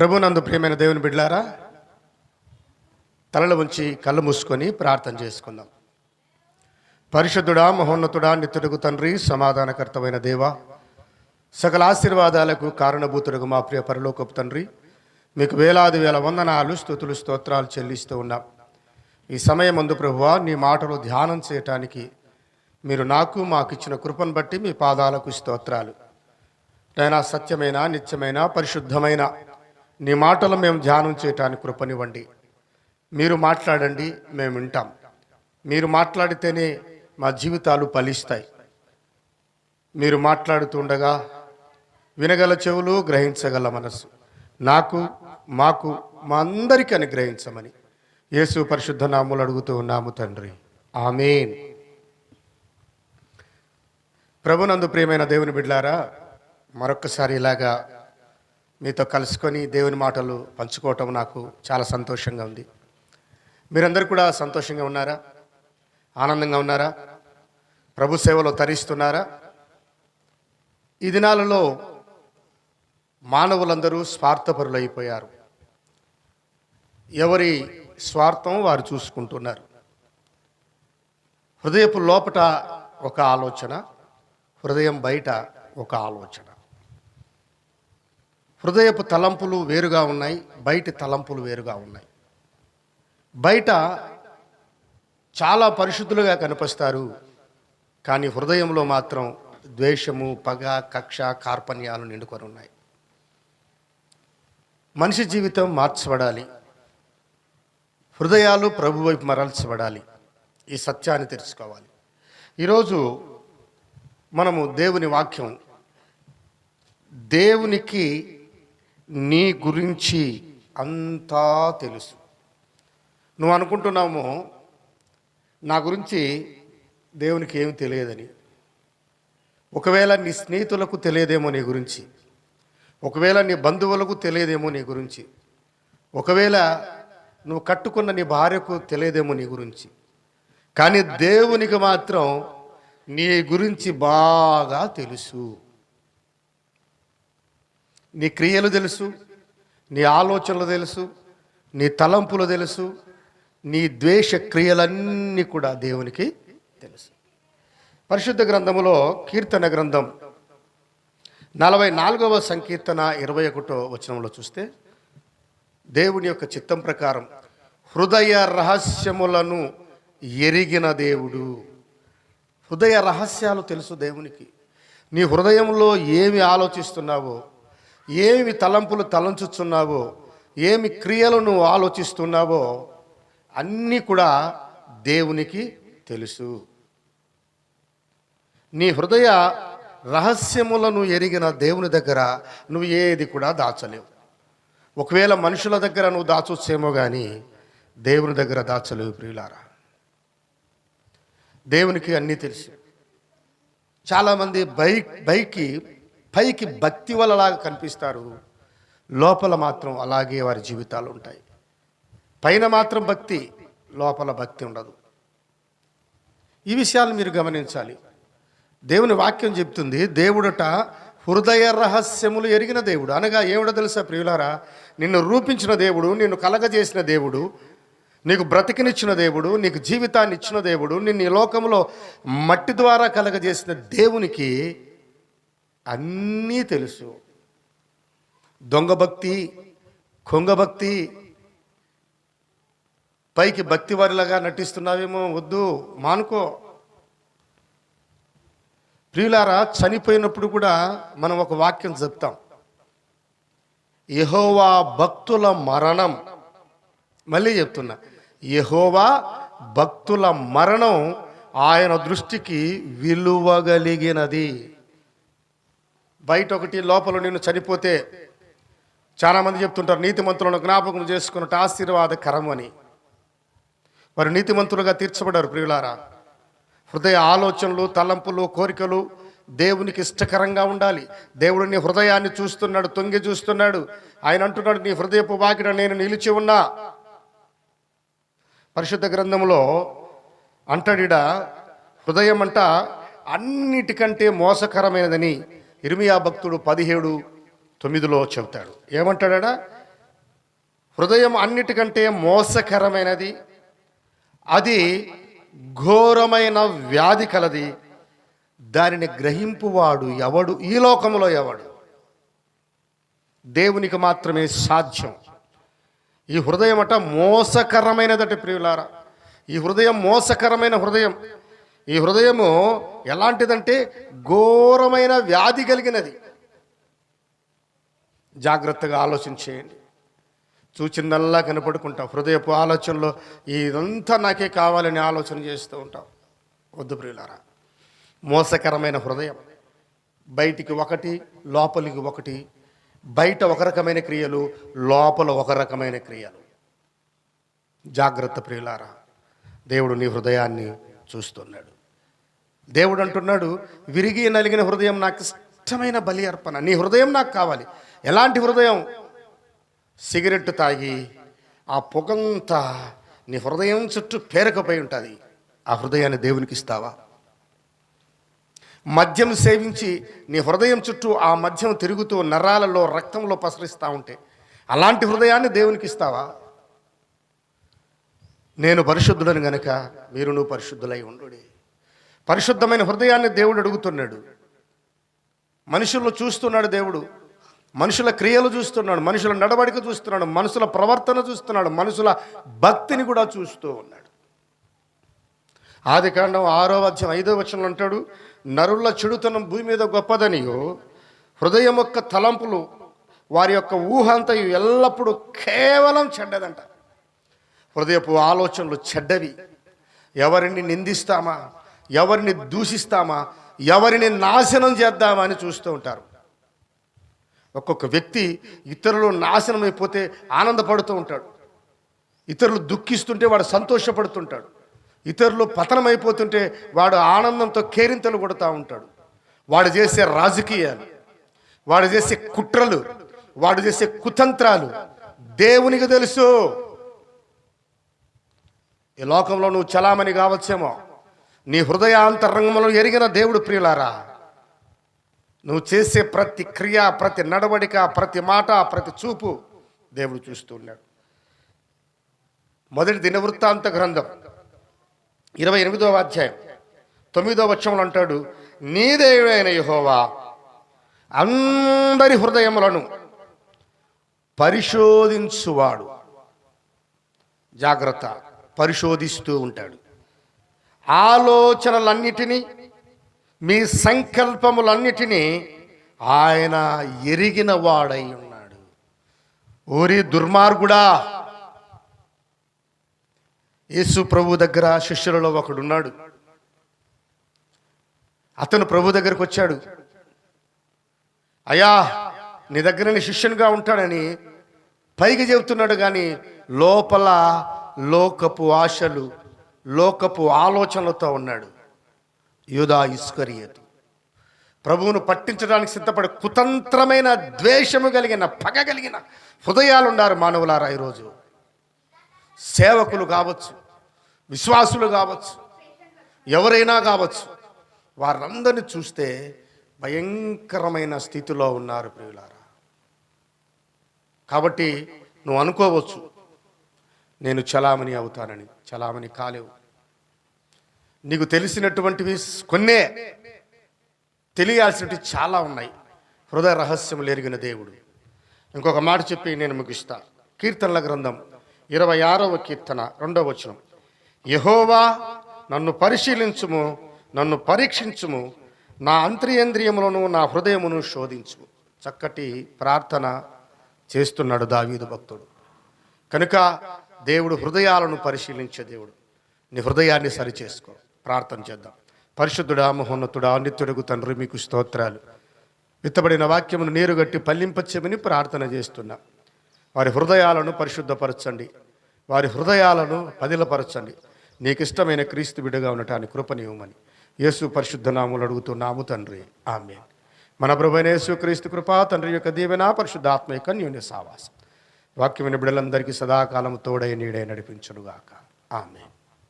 ప్రభునందు ప్రియమైన దేవుని బిడ్లారా తలలు ఉంచి కళ్ళు మూసుకొని ప్రార్థన చేసుకుందాం. పరిశుద్ధుడా మహోన్నతుడా నిత్యుడుగు తండ్రి సమాధానకర్తమైన దేవ సకల ఆశీర్వాదాలకు కారణభూతుడుగు మా ప్రియ పరలోకపు తండ్రి మీకు వేలాది వేల వందనాలు స్థుతులు స్తోత్రాలు చెల్లిస్తూ ఉన్నాం. ఈ సమయం ముందు ప్రభువా నీ మాటలు ధ్యానం చేయటానికి మీరు నాకు మాకు ఇచ్చిన కృపను బట్టి మీ పాదాలకు స్తోత్రాలు. నైనా సత్యమైన నిత్యమైన పరిశుద్ధమైన నీ మాటలు మేము ధ్యానం చేయటానికి కృపనివ్వండి. మీరు మాట్లాడండి మేము వింటాం. మీరు మాట్లాడితేనే మా జీవితాలు ఫలిస్తాయి. మీరు మాట్లాడుతుండగా వినగల చెవులు గ్రహించగల మనసు నాకు మాకు మా అందరికీ అనుగ్రహించమని యేసు పరిశుద్ధ నాములు అడుగుతూ ఉన్నాము తండ్రి. ఆమెన్. ప్రభునందు ప్రియమైన దేవుని బిడ్లారా మరొక్కసారి ఇలాగా మీతో కలుసుకొని దేవుని మాటలు పంచుకోవటం నాకు చాలా సంతోషంగా ఉంది. మీరందరూ కూడా సంతోషంగా ఉన్నారా? ఆనందంగా ఉన్నారా? ప్రభు సేవలో తరిస్తున్నారా? ఈ దినాలలో మానవులందరూ స్వార్థపరులైపోయారు. ఎవరి స్వార్థం వారు చూసుకుంటున్నారు. హృదయపు లోపట ఒక ఆలోచన హృదయం బయట ఒక ఆలోచన. హృదయపు తలంపులు వేరుగా ఉన్నాయి బయటి తలంపులు వేరుగా ఉన్నాయి. బయట చాలా పరిశుద్ధులుగా కనిపిస్తారు కానీ హృదయంలో మాత్రం ద్వేషము పగ కక్ష కార్పణ్యాలు నిండుకొని ఉన్నాయి. మనిషి జీవితం మార్చబడాలి. హృదయాలు ప్రభు వైపు మరల్చబడాలి. ఈ సత్యాన్ని తెలుసుకోవాలి. ఈరోజు మనము దేవుని వాక్యం దేవునికి నీ గురించి అంతా తెలుసు. నువ్వు అనుకుంటున్నాము నా గురించి దేవునికి ఏమి తెలియదని. ఒకవేళ నీ స్నేహితులకు తెలియదేమో నీ గురించి ఒకవేళ నీ బంధువులకు తెలియదేమో నీ గురించి ఒకవేళ నువ్వు కట్టుకున్న నీ భార్యకు తెలియదేమో నీ గురించి కానీ దేవునికి మాత్రం నీ గురించి బాగా తెలుసు. నీ క్రియలు తెలుసు నీ ఆలోచనలు తెలుసు నీ తలంపులు తెలుసు నీ ద్వేష క్రియలన్నీ కూడా దేవునికి తెలుసు. పరిశుద్ధ గ్రంథములో కీర్తన గ్రంథం నలభై నాలుగవ సంకీర్తన ఇరవై ఒకటో వచనంలో చూస్తే దేవుని యొక్క చిత్తం ప్రకారం హృదయ రహస్యములను ఎరిగిన దేవుడు. హృదయ రహస్యాలు తెలుసు దేవునికి. నీ హృదయంలో ఏమి ఆలోచిస్తున్నావో ఏమి తలంపులు తలంచుతున్నావో ఏమి క్రియలు నువ్వు ఆలోచిస్తున్నావో అన్నీ కూడా దేవునికి తెలుసు. నీ హృదయ రహస్యములను ఎరిగిన దేవుని దగ్గర నువ్వు ఏది కూడా దాచలేవు. ఒకవేళ మనుషుల దగ్గర నువ్వు దాచొచ్చేమో కానీ దేవుని దగ్గర దాచలేవు ప్రియులారా. దేవునికి అన్నీ తెలుసు. చాలామంది బైక్ బైక్కి పైకి భక్తి వలలాగా కనిపిస్తారు. లోపల మాత్రం అలాగే వారి జీవితాలు ఉంటాయి. పైన మాత్రం భక్తి లోపల భక్తి ఉండదు. ఈ విషయాలు మీరు గమనించాలి. దేవుని వాక్యం చెప్తుంది దేవుడట హృదయ రహస్యములు ఎరిగిన దేవుడు. అనగా ఏమిటో తెలుసా ప్రియులారా? నిన్ను రూపించిన దేవుడు నిన్ను కలగజేసిన దేవుడు నీకు బ్రతికినిచ్చిన దేవుడు నీకు జీవితాన్ని ఇచ్చిన దేవుడు నిన్ను ఈ లోకంలో మట్టి ద్వారా కలగజేసిన దేవునికి అన్నీ తెలుసు. దొంగ భక్తి కొంగ భక్తి పైకి భక్తి వారిలాగా నటిస్తున్నావేమో వద్దు మానుకో. ప్రియులారా చనిపోయినప్పుడు కూడా మనం ఒక వాక్యం చెప్తాం యహోవా భక్తుల మరణం. మళ్ళీ చెప్తున్నా. యహోవా భక్తుల మరణం ఆయన దృష్టికి విలువగలిగినది. బయట ఒకటి లోపల నేను చనిపోతే చాలామంది చెప్తుంటారు నీతిమంతులను జ్ఞాపకం చేసుకున్నట్టు ఆశీర్వాదకరం అని. వారు నీతిమంతులుగా తీర్చబడారు ప్రియులారా. హృదయ ఆలోచనలు తలంపులు కోరికలు దేవునికి ఇష్టకరంగా ఉండాలి. దేవుడు నీ హృదయాన్ని చూస్తున్నాడు తొంగి చూస్తున్నాడు. ఆయన అంటున్నాడు నీ హృదయపు బాకిన నేను నిలిచి ఉన్నా. పరిశుద్ధ గ్రంథంలో అంటాడిడ హృదయం అంట అన్నిటికంటే మోసకరమైనదని ఇర్మియా భక్తుడు పదిహేడు తొమ్మిదిలో చెబుతాడు. ఏమంటాడా హృదయం అన్నిటికంటే మోసకరమైనది అది ఘోరమైన వ్యాధి కలది. దానిని గ్రహింపువాడు ఎవడు? ఈ లోకంలో ఎవడు? దేవునికి మాత్రమే సాధ్యం. ఈ హృదయం అట మోసకరమైనదట ప్రియులారా. ఈ హృదయం మోసకరమైన హృదయం. ఈ హృదయము ఎలాంటిదంటే ఘోరమైన వ్యాధి కలిగినది. జాగ్రత్తగా ఆలోచించేయండి చూచిందల్లా కనపడుకుంటాం హృదయపు ఆలోచనలో ఇదంతా నాకే కావాలని ఆలోచన చేస్తూ ఉంటాం వద్దు ప్రియులారా. మోసకరమైన హృదయం. బయటికి ఒకటి లోపలికి ఒకటి. బయట ఒక రకమైన క్రియలు లోపల ఒక రకమైన క్రియలు. జాగ్రత్త ప్రియులారా. దేవుడు నీ హృదయాన్ని చూస్తున్నాడు. దేవుడు అంటున్నాడు విరిగి నలిగిన హృదయం నాకు ఇష్టమైన బలి అర్పణ. నీ హృదయం నాకు కావాలి. ఎలాంటి హృదయం? సిగరెట్ తాగి ఆ పొగంతా నీ హృదయం చుట్టూ పేరకపోయి ఉంటుంది. ఆ హృదయాన్ని దేవునికి ఇస్తావా? మద్యం సేవించి నీ హృదయం చుట్టూ ఆ మద్యం తిరుగుతూ నరాలలో రక్తంలో పసరిస్తూ ఉంటే అలాంటి హృదయాన్ని దేవునికి ఇస్తావా? నేను పరిశుద్ధుడని గనక మీరు నువ్వు పరిశుద్ధులై ఉండు పరిశుద్ధమైన హృదయాన్ని దేవుడు అడుగుతున్నాడు. మనుషులను చూస్తున్నాడు దేవుడు. మనుషుల క్రియలు చూస్తున్నాడు. మనుషుల నడవడిక చూస్తున్నాడు. మనుషుల ప్రవర్తన చూస్తున్నాడు. మనుషుల భక్తిని కూడా చూస్తూ ఉన్నాడు. ఆది కాండం ఆరో అధ్యాయం ఐదో వచనంలో అంటాడు నరుల చెడుతనం భూమి మీద గొప్పదనియో హృదయం యొక్క తలంపులు వారి యొక్క ఊహ అంతా ఎల్లప్పుడూ కేవలం చెడ్డదంట. హృదయపు ఆలోచనలు చెడ్డవి. ఎవరిని నిందిస్తామా? ఎవరిని దూషిస్తామా? ఎవరిని నాశనం చేద్దామా అని చూస్తూ ఉంటారు. ఒక్కొక్క వ్యక్తి ఇతరులు నాశనం అయిపోతే ఆనందపడుతూ ఉంటాడు. ఇతరులు దుఃఖిస్తుంటే వాడు సంతోషపడుతుంటాడు. ఇతరులు పతనం అయిపోతుంటే వాడు ఆనందంతో కేరింతలు కొడుతూ ఉంటాడు. వాడు చేసే రాజకీయాలు వాడు చేసే కుట్రలు వాడు చేసే కుతంత్రాలు దేవునికి తెలుసు. ఈ లోకంలో నువ్వు చలామణి కావచ్చేమో. నీ హృదయాంతరంగంలో ఎరిగిన దేవుడు ప్రియులారా నువ్వు చేసే ప్రతి క్రియ ప్రతి నడవడిక ప్రతి మాట ప్రతి చూపు దేవుడు చూస్తూ ఉన్నాడు. మొదటి దినవృత్తాంత గ్రంథం ఇరవై ఎనిమిదవ అధ్యాయం. తొమ్మిదవ వచ్చంలో అంటాడు నీ దేవుడైన యహోవా అందరి హృదయములను పరిశోధించువాడు. జాగ్రత్త పరిశోధిస్తూ ఉంటాడు. ఆలోచనలన్నిటినీ మీ సంకల్పములన్నిటినీ ఆయన ఎరిగిన వాడై ఉన్నాడు. ఓరి దుర్మార్గుడా! యేసు ప్రభు దగ్గర శిష్యులలో ఒకడున్నాడు. అతను ప్రభు దగ్గరకు వచ్చాడు. అయ్యా నీ దగ్గరనే శిష్యునిగా ఉంటాడని పైకి చెబుతున్నాడు కానీ లోపల లోకపు ఆశలు లోకపు ఆలోచనలతో ఉన్నాడు. యూదా ఇస్కరియతు. ప్రభువును పట్టించడానికి సిద్ధపడే కుతంత్రమైన ద్వేషము కలిగిన పగ కలిగిన హృదయాలున్నారు మానవులారా ఈరోజు. సేవకులు కావచ్చు విశ్వాసులు కావచ్చు ఎవరైనా కావచ్చు వారందరిని చూస్తే భయంకరమైన స్థితిలో ఉన్నారు ప్రియులారా. కాబట్టి నువ్వు అనుకోవచ్చు నేను చలామణి అవుతానని చలామణి కాలేవు. నీకు తెలిసినటువంటివి కొన్నే తెలియాల్సినవి చాలా ఉన్నాయి. హృదయ రహస్యములు ఎరిగిన దేవుడు. ఇంకొక మాట చెప్పి నేను ముగిస్తా. కీర్తనల గ్రంథం ఇరవై ఆరవ కీర్తన రెండవ వచనం. యహోవా నన్ను పరిశీలించుము నన్ను పరీక్షించుము నా అంతర్యేంద్రియములను నా హృదయమును శోధించుము. చక్కటి ప్రార్థన చేస్తున్నాడు దావీదు భక్తుడు. కనుక దేవుడు హృదయాలను పరిశీలించే దేవుడు. నీ హృదయాన్ని సరిచేసుకో. ప్రార్థన చేద్దాం. పరిశుద్ధుడా మహోన్నతుడా నిత్యుడుగు తండ్రి మీకు స్తోత్రాలు. విత్తబడిన వాక్యమును నీరుగట్టి పల్లింపచ్చమని ప్రార్థన చేస్తున్నా. వారి హృదయాలను పరిశుద్ధపరచండి. వారి హృదయాలను పదిలపరచండి. నీకు ఇష్టమైన క్రీస్తు బిడ్డగా ఉండటానికి కృపనివ్వమని యేసు పరిశుద్ధ నాములు అడుగుతున్నాము తండ్రి. ఆమె మన ప్రభుణ యేసు క్రీస్తు కృప తండ్రి యొక్క దీవెన పరిశుద్ధాత్మ యొక్క న్యూన్య సావాసం. వాక్యమైన బిడ్డలందరికీ సదాకాలం తోడై నీడే నడిపించునుగాక. ఆమె